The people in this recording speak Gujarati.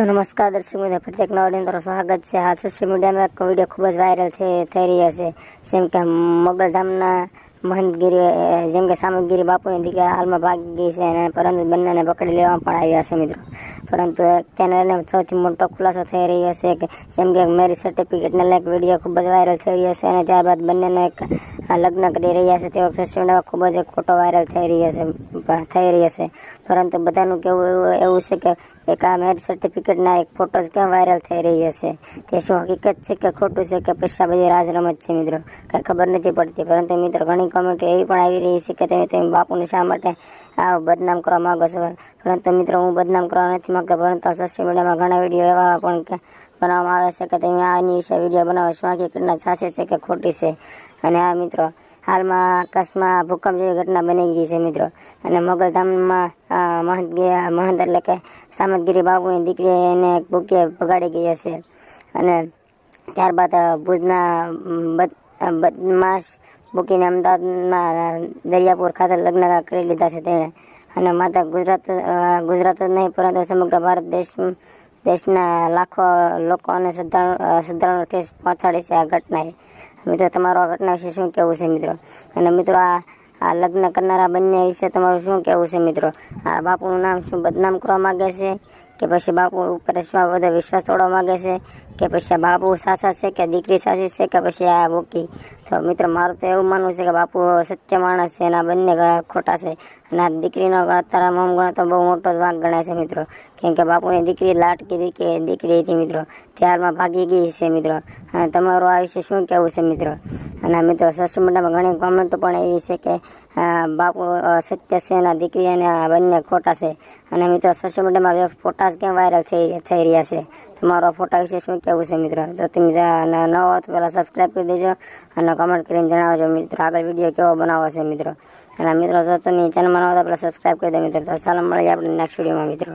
તો નમસ્કાર દર્શક મિત્રો. પ્રત્યેક નવા વીડિયો સ્વાગત છે. હાલ સોશિયલ મીડિયામાં એક વીડિયો ખૂબ જ વાયરલ થઈ રહ્યો છે. જેમ કે મોગલધામના મહંતગીરી જેમ કે સામગીરી બાપુની દીકરી હાલમાં ભાગી ગઈ છે અને પરંતુ બંનેને પકડી લેવામાં પણ આવ્યા છે મિત્રો. પરંતુ તેને લઈને સૌથી મોટો ખુલાસો થઈ રહ્યો છે કે જેમ કે મેરેજ સર્ટિફિકેટને લઈને વીડિયો ખૂબ જ વાયરલ થઈ રહ્યો છે અને ત્યારબાદ બંનેને એક લગ્ન કરી રહ્યા છે. તે વખતે સોશિયલ ખૂબ જ ખોટો વાયરલ થઈ રહ્યો છે, થઈ રહ્યો છે. પરંતુ બધાનું કેવું એવું એવું છે કે એક આ મેરેજ સર્ટિફિકેટના એક ફોટો કેમ વાયરલ થઈ રહ્યો છે તે શું હકીકત છે કે ખોટું છે કે પૈસા બધી રાજરમત છે મિત્રો? કંઈ ખબર નથી પડતી. પરંતુ મિત્રો, ઘણી કોમેન્ટ એવી પણ આવી રહી છે કે તમે તમે બાપુને શા માટે આ બદનામ કરવા માગો છો? પરંતુ મિત્રો, હું બદનામ કરવા નથી માગતો, પરંતુ સોશિયલ મીડિયામાં ઘણા વીડિયો એવા પણ બનાવવામાં આવે છે કે તમે આની વિશે વીડિયો બનાવો શું હકીકતના સાચી છે કે ખોટી છે? અને આ મિત્રો હાલમાં આકાશમાં ભૂકંપ જેવી ઘટના બની ગઈ છે મિત્રો. અને મોગલધામમાં મહંત મહંત એટલે કે સામતગીરી બાપુની દીકરી એને ભૂકે ભગાડી ગઈ હશે. અને ત્યારબાદ ભુજના બદમાશ ભૂકીને અમદાવાદમાં દરિયાપુર ખાતે લગ્ન કરી લીધા છે તેણે. અને માત્ર ગુજરાત ગુજરાત જ નહીં પરંતુ સમગ્ર ભારત દેશ દેશના લાખો લોકો અને શ્રદ્ધાળુ અ, ઠેસ પહોંચાડી છે આ ઘટનાએ. મિત્રો, તમારો આ ઘટના વિશે શું કહેવું છે મિત્રો? અને મિત્રો, આ આ લગ્ન કરનારા બંને વિશે તમારું શું કહેવું છે મિત્રો? આ બાપુનું નામ શું બદનામ કરવા માગે છે? કે પછી બાપુ ઉપર બધો વિશ્વાસ તોડવા માગે છે? કે પછી બાપુ સાસા છે કે દીકરી સાસી છે કે પછી આ બોકી તો મિત્રો, મારું તો એવું માનવું છે કે બાપુ સત્ય માણસ છે અને આ બંને ખોટા છે. અને આ દીકરીનો અત્યારે મમ ગણો તો બહુ મોટો જ વાંક ગણાય છે મિત્રો. કેમ કે બાપુની દીકરી લાટકી દીકરી દીકરી હતી મિત્રો. ત્યારમાં ભાગી ગઈ છે મિત્રો. અને તમારું આ વિશે શું કહેવું છે મિત્રો? અને મિત્રો સોશિયલ મીડિયામાં ઘણી કોમેન્ટો પણ એવી છે કે બાપુ સત્ય છે અને દીકરી અને બંને ખોટા છે. અને મિત્રો સોશિયલ મીડિયામાં ફોટા કેમ વાયરલ થઈ થઈ રહ્યા છે? તમારો ફોટા વિશે શું કહેવું છે મિત્રો? જો તમે ન હો તો પહેલાં સબસ્ક્રાઈબ કરી દેજો અને કમેન્ટ કરીને જણાવજો મિત્રો આગળ વીડિયો કેવો બનાવો છે મિત્રો. અને મિત્રો જો તમે ચેનલમાં ન હો તો પહેલાં સબસ્ક્રાઈબ કરી દો મિત્રો. તો ચાલો મળીએ આપણે નેક્સ્ટ વિડીયોમાં મિત્રો.